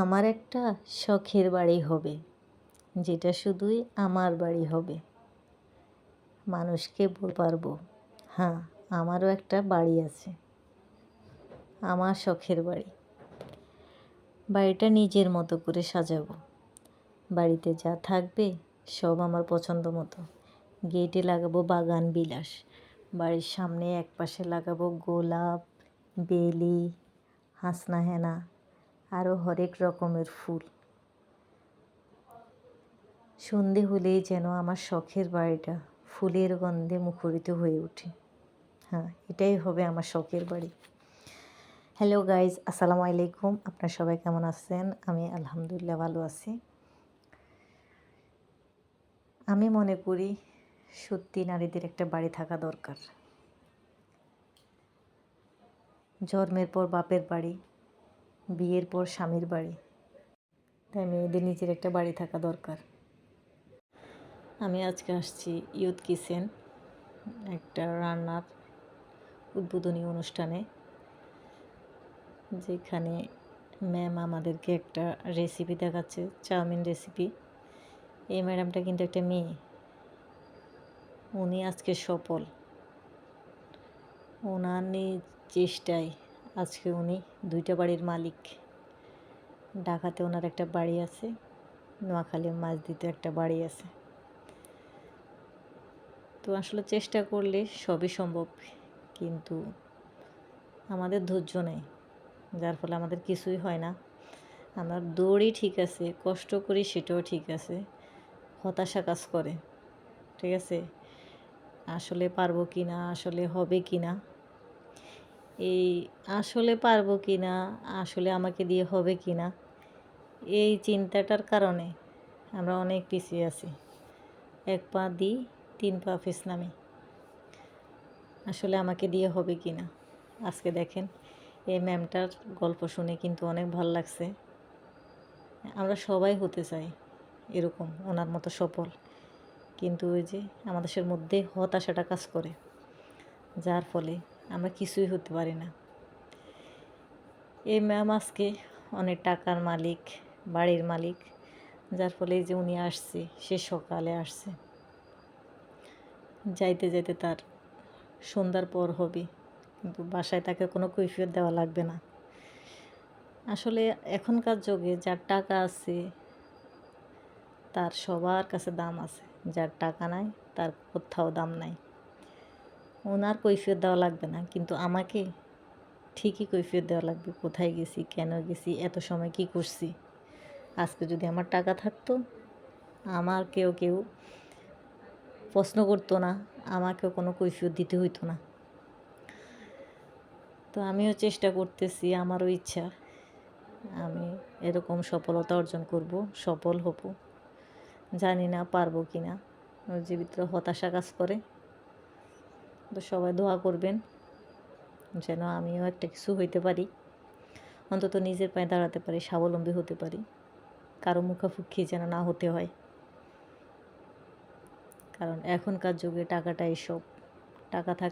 আমার একটা শখের বাড়ি হবে, যেটা শুধুই আমার বাড়ি হবে। মানুষকে বলতে পারব হ্যাঁ আমারও একটা বাড়ি আছে, আমার শখের বাড়ি। বাড়িটা নিজের মতো করে সাজাবো। বাড়িতে যা থাকবে সব আমার পছন্দ মতো। গেটে লাগাবো বাগান বিলাস। বাড়ির সামনে এক পাশে লাগাবো গোলাপ, বেলি হাসনা হেনা আরও হরেক রকমের ফুল। সন্ধে হলেই যেন আমার শখের বাড়িটা ফুলের গন্ধে মুখরিত হয়ে ওঠে। হ্যাঁ এটাই হবে আমার শখের বাড়ি। হ্যালো গাইজ আসসালামু আলাইকুম। আপনার সবাই কেমন আছেন? আমি আলহামদুলিল্লাহ ভালো আছি। আমি মনে করি সত্যি নারীদের একটা বাড়ি থাকা দরকার। জন্মের পর বাপের বাড়ি বিয়ের পর স্বামীর বাড়ি। তাই মেয়েদের নিজের একটা বাড়ি থাকা দরকার। আমি আজকে আসছি ইউথ কিচেন, একটা রান্নার উদ্বোধনী অনুষ্ঠানে, যেখানে ম্যাম আমাদেরকে একটা রেসিপি দেখাচ্ছে, চাউমিন রেসিপি এই ম্যাডামটা কিন্তু একটা মেয়ে। উনি আজকে সফল। ওনার চেষ্টায় আজকে উনি দুইটা বাড়ির মালিক। ঢাকাতে ওনার একটা বাড়ি আছে নোয়াখালীর মাছ দিতে একটা বাড়ি আছে। তো আসলে চেষ্টা করলে সবই সম্ভব, কিন্তু আমাদের ধৈর্য নেই, যার ফলে আমাদের কিছুই হয় না। আমরা দৌড়ি ঠিক আছে, কষ্ট করি সেটাও ঠিক আছে, হতাশা কাজ করে, ঠিক আছে? আসলে পারব কি না আসলে হবে কি না এই আসলে পারব কি না, আসলে আমাকে দিয়ে হবে কি না, এই চিন্তাটার কারণে আমরা অনেক পিছিয়ে আছি। এক পা দিই, তিন পা ফেস নামি। আসলে আমাকে দিয়ে হবে কি না? আজকে দেখেন, এই ম্যামটার গল্প শুনে কিন্তু অনেক ভালো লাগছে। আমরা সবাই হতে চাই এরকম, ওনার মতো সফল। কিন্তু ওই যে আমাদের মধ্যে হতাশাটা কাজ করে। যার ফলে আমরা কিছুই হতে পারি না। এই ম্যাম আজকে অনেক টাকার মালিক, বাড়ির মালিক, যার ফলে যে উনি আসছে, সে সকালে আসছে। যাইতে যাইতে তার সন্ধ্যার পর হবে, কিন্তু বাসায় তাকে কোনো কৈফিয়ত দেওয়া লাগবে না। আসলে এখনকার যুগে যার টাকা আছে, তার সবার কাছে দাম আছে। যার টাকা নাই, তার কোথাও দাম নাই। ওনার কৈফিয়ত দেওয়া লাগবে না। কিন্তু আমাকে ঠিকই কৈফিয়ত দেওয়া লাগবে, কোথায় গেছি, কেন গেছি, এত সময় কি করছি? আজকে যদি আমার টাকা থাকতো, আমার কেউ কেউ প্রশ্ন করতো না, আমাকেও কোনো কৈফিয়ত দিতে হইতো না। তো আমিও চেষ্টা করতেছি, আমারও ইচ্ছা। আমি এরকম সফলতা অর্জন করব, সফল হব। জানি না পারব কি না ভিতরে হতাশা কাজ করে। তো সবাই দোয়া করবেন যেন আমিও একটা কিছু হইতে পারি। অন্তত নিজের পায়ে দাঁড়াতে পারি, স্বাবলম্বী হতে পারি। কারও মুখাফুখি যেন না হতে হয়। কারণ এখনকার যুগে টাকাটাই সব। টাকা থাক